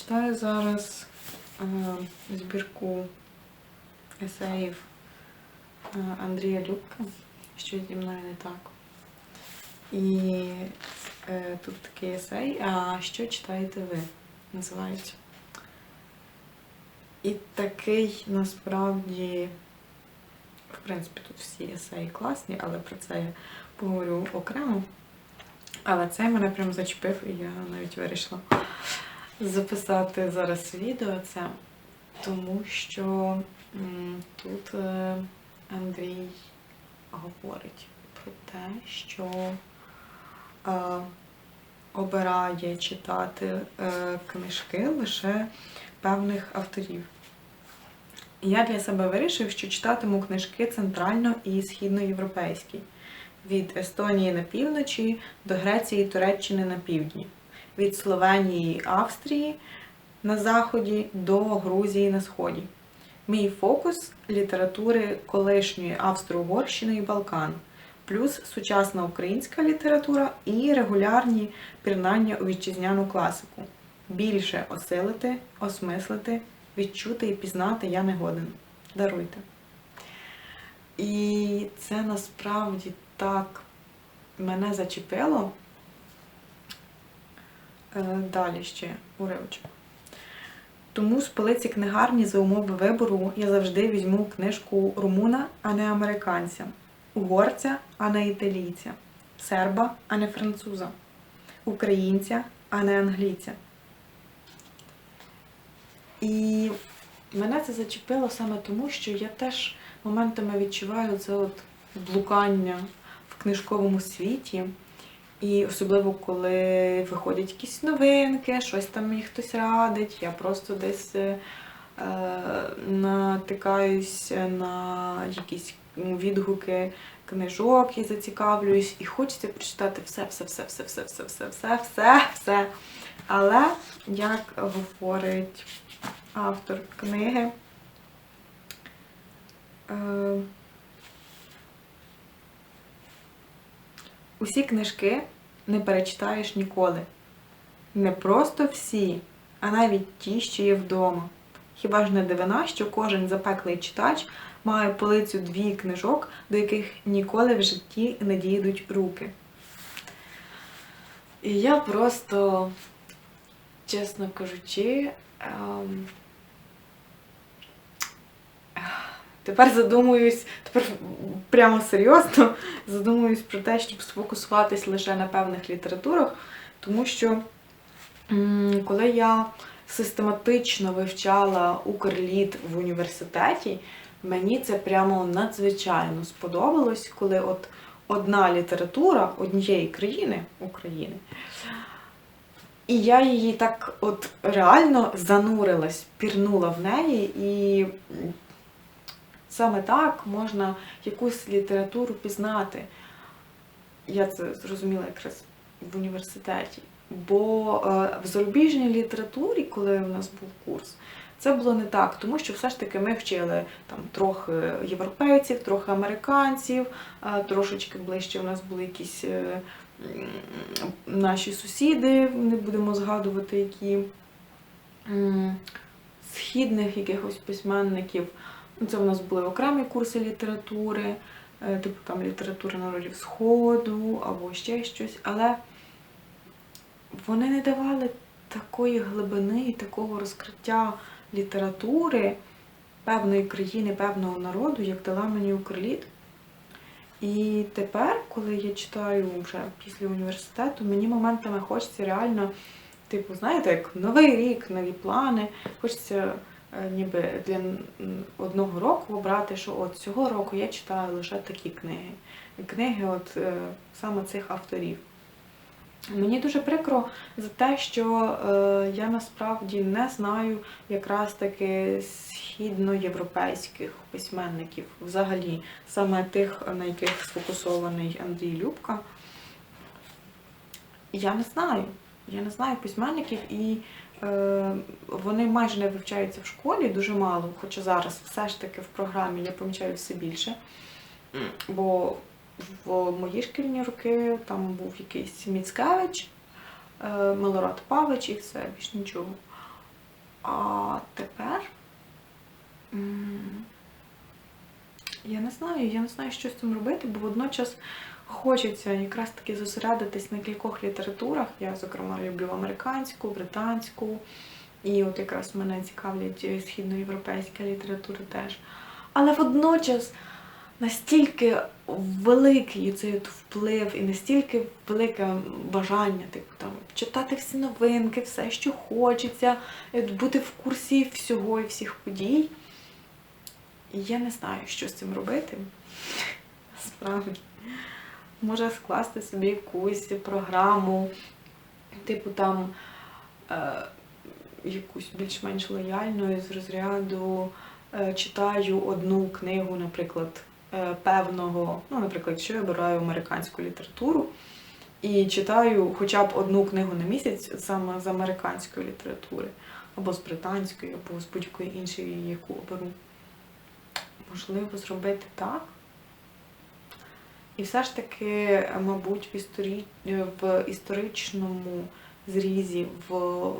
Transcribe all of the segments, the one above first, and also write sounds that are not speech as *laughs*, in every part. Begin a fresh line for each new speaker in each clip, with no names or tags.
Читаю зараз е, збірку есеїв е, Андрія Любка, що зі мною не так. І е, тут такий есей, а що читаєте ви? Називається. І такий насправді, в принципі, тут всі есеї класні, але про це я поговорю окремо. Але цей мене прям зачепив, і я навіть вирішила записати зараз відео це, тому що тут е, Андрій говорить про те, що е, обирає читати е, книжки лише певних авторів. Я для себе вирішив, що читатиму книжки центрально і східноєвропейські від Естонії на півночі до Греції і Туреччини на півдні від Словенії і Австрії на заході до Грузії на сході. Мій фокус літератури колишньої Австро-Угорщини і Балкан, плюс сучасна українська література і регулярні пірнання у вітчизняну класику. Більше осилити, осмислити, відчути і пізнати я не годен. Даруйте. І це насправді так мене зачепило. Е, Далі ще уривочок. Тому з полиці книгарні за умови вибору я завжди візьму книжку румуна, а не американця, угорця, а не італійця, серба, а не француза, українця, а не англійця. І мене це зачепило саме тому, що я теж моментами відчуваю це от блукання в книжковому світі. І особливо, коли виходять якісь новинки, щось там мені хтось радить, я просто десь е, натикаюсь на якісь відгуки книжок і зацікавлююсь, і хочеться прочитати все, все, все, все, все, все, все, все, все, все. Але, як говорить автор книги, е, Усі книжки не перечитаєш ніколи. Не просто всі, а навіть ті, що є вдома. Хіба ж не дивина, що кожен запеклий читач має полицю дві книжок, до яких ніколи в житті не дійдуть руки. І я просто, чесно кажучи, Тепер задумуюсь, тепер прямо серйозно задумуюсь про те, щоб сфокусуватись лише на певних літературах, тому що коли я систематично вивчала Укрліт в університеті, мені це прямо надзвичайно сподобалось, коли от одна література однієї країни України. І я її так от реально занурилась, пірнула в неї і Саме так можна якусь літературу пізнати. Я це зрозуміла якраз в університеті. Бо е, в зарубіжній літературі, коли у нас був курс, це було не так, тому що все ж таки ми вчили там трохи європейців, трохи американців, е, трошечки ближче у нас були якісь е, наші сусіди, не будемо згадувати, які східних якихось письменників. Ну, це у нас були окремі курси літератури, е, типу там література народів Сходу або ще щось, але вони не давали такої глибини і такого розкриття літератури певної країни, певного народу, як дала мені Укрліт. І тепер, коли я читаю вже після університету, мені моментами хочеться реально, типу, знаєте, як новий рік, нові плани. Хочеться ніби для одного року обрати, що от цього року я читаю лише такі книги. Книги от е, саме цих авторів. Мені дуже прикро за те, що е, я насправді не знаю якраз таки східноєвропейських письменників, взагалі, саме тих, на яких сфокусований Андрій Любка. Я не знаю. Я не знаю письменників, і е, вони майже не вивчаються в школі, дуже мало, хоча зараз все ж таки в програмі я помічаю все більше. Бо в мої шкільні роки там був якийсь Міцкевич, е, Милорад Павич і все, більш нічого. А тепер я не знаю, я не знаю, що з цим робити, бо водночас хочеться якраз таки зосередитись на кількох літературах. Я, зокрема, люблю американську, британську, і от якраз мене цікавлять східноєвропейська література теж. Але водночас настільки великий цей вплив і настільки велике бажання типу, там, читати всі новинки, все, що хочеться, бути в курсі всього і всіх подій. Я не знаю, що з цим робити. *laughs* Справді. Може скласти собі якусь програму, типу там е, якусь більш-менш лояльну з розряду е, читаю одну книгу, наприклад, е, певного, ну, наприклад, що я обираю американську літературу, і читаю хоча б одну книгу на місяць саме з американської літератури, або з британської, або з будь-якої іншої, яку оберу. Можливо, зробити так. І все ж таки, мабуть, в, історі... в історичному зрізі, в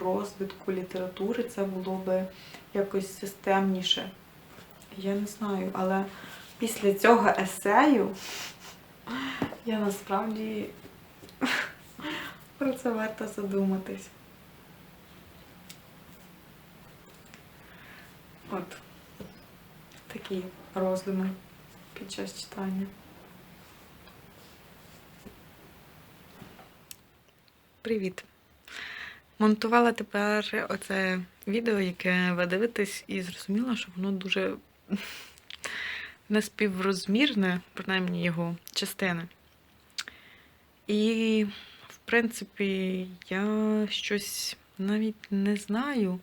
розвитку літератури це було би якось системніше. Я не знаю, але після цього есею я насправді *laughs* про це варто задуматись. От такі роздуми під час читання. Привіт! Монтувала тепер оце відео, яке ви дивитесь, і зрозуміла, що воно дуже *laughs* неспіврозмірне, принаймні його частини. І, в принципі, я щось навіть не знаю,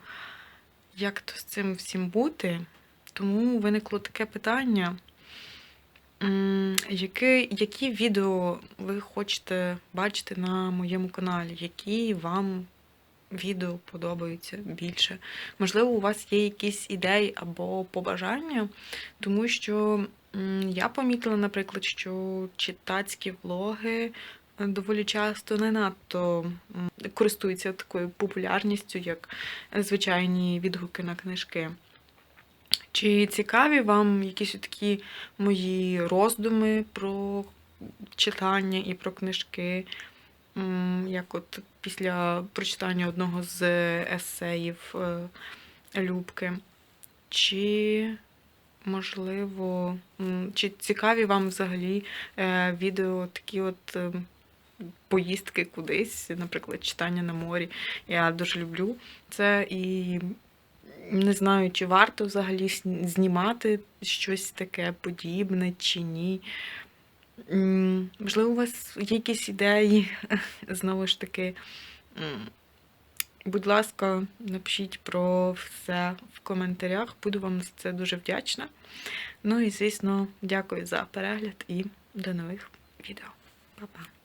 як то з цим всім бути. Тому виникло таке питання. Які, які відео ви хочете бачити на моєму каналі? Які вам відео подобаються більше? Можливо, у вас є якісь ідеї або побажання, тому що я помітила, наприклад, що читацькі влоги е, доволі часто не надто користуються такою популярністю, як звичайні відгуки на книжки. Чи цікаві вам якісь такі мої роздуми про читання і про книжки? Як от після прочитання одного з есеїв е, Любки? Чи, можливо, чи цікаві вам взагалі е, відео такі от е, поїздки кудись, наприклад, читання на морі? Я дуже люблю це і не знаю, чи варто взагалі знімати щось таке подібне чи ні. Можливо, у вас є якісь ідеї, *laughs* знову ж таки. Будь ласка, напишіть про все в коментарях. Буду вам за це дуже вдячна. Ну і, звісно, дякую за перегляд і до нових відео. Па-па!